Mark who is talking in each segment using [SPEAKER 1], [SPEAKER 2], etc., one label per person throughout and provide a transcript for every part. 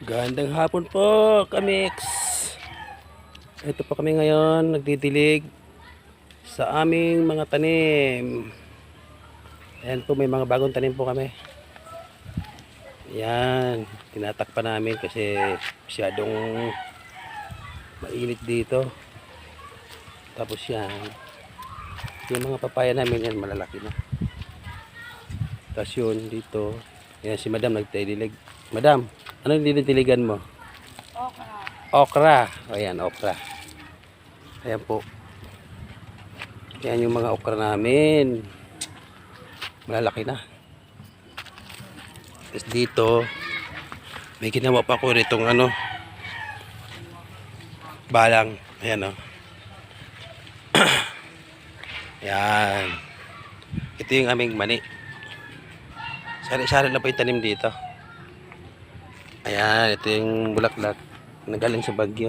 [SPEAKER 1] Gandang hapon po, Kamix. Ito po kami ngayon, nagdidilig sa aming mga tanim. Ayan po, may mga bagong tanim po kami. Ayan, tinatakpan namin kasi masyadong mainit dito. Tapos yan, yung mga papaya namin yan, malalaki na. Tapos yun, dito, yan si Madam nagdidilig. Madam, ano yung dinidiligan mo?
[SPEAKER 2] Okra.
[SPEAKER 1] Okra. Ayan, okra. Ayan po. Ayan yung mga okra namin. Malalaki na. Tapos dito, may ginawa pa ko ritong ano, balang. Ayan o. Ayan. Ito yung aming mani. Sari-sari na po yung tanim dito. Ayan, ito yung bulaklak. Nagaling sa Bagyo.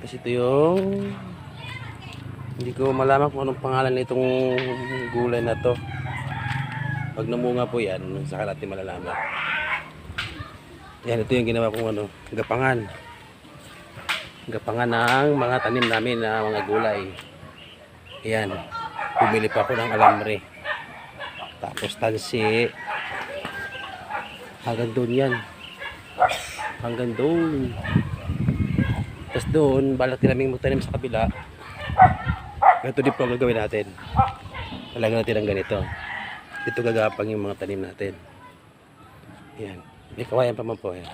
[SPEAKER 1] Kasi ito yung hindi ko malaman kung anong pangalan nitong gulay na to. Pag namunga po yan, saka natin malalaman. Yan, ito yung ginawa kong ano, gapangan. Gapangan ng mga tanim namin na mga gulay. Ayan, bumili pa ako ng alambre. Tapos tansi. Hanggang doon yan hanggang doon. Tapos doon balak din namin magtanim sa kabila. Ganito din po ang gagawin natin. Talaga natin ang ganito. Dito gagapang yung mga tanim natin. Yan. May kawayan pa man po yan.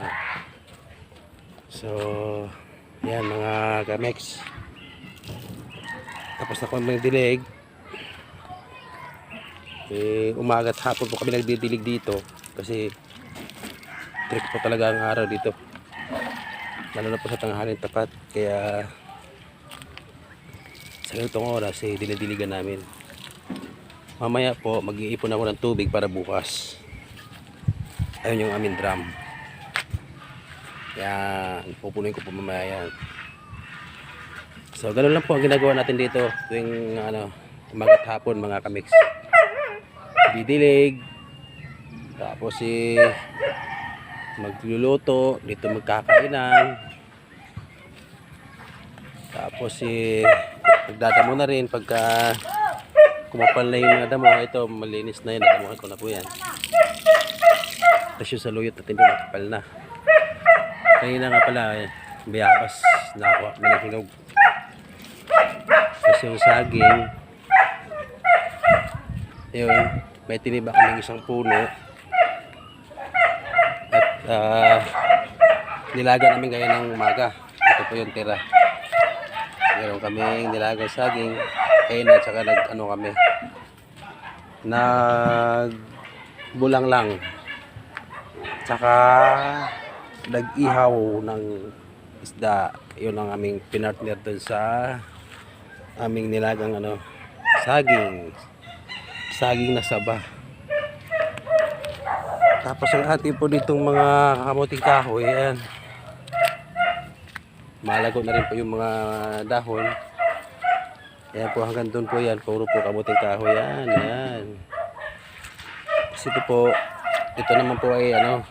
[SPEAKER 1] so yan mga gamex. Tapos na kami magdilig. Eh, umaga at hapon po kami nagdidilig dito kasi trick po talaga ang araw dito. Lalo na po sa tanghalin tapat kaya sa ganitong oras eh dinidiligan namin. Mamaya po mag-iipon ako ng tubig para bukas. Ayun yung aming drum. Yan pupunuin ko po mamaya yan. So ganun lang po ang ginagawa natin dito tuwing ano umaga at hapon mga kamix. Didilig tapos eh magluluto, dito magkakainan. Tapos eh, magdadamo na rin pagka kumapal na yung mga damo. Ito, malinis na yun. Nadamuhan ko na po yan. Tapos yung saluyot natin doon, nakapal na. Kanina nga pala, eh, bayabas na ako, manahinog. Tapos yung saging, yun, may tiniba kaming isang puno uh, nilaga namin gaya ng umaga. Ito po yung tira. Meron kaming nilaga saging. Kain at saka nag ano kami. Nag bulang lang. Tsaka nag-ihaw ng isda. Yun ang aming pinartner dun sa aming nilagang ano saging. Saging na saba. Tapos ang ating po ditong mga kamuting kahoy, ayan. Malago na rin po yung mga dahon. Ayan po hanggang doon po yan. Puro po kamuting kahoy yan. Ayan. Kasi ito po, ito naman po ay ano,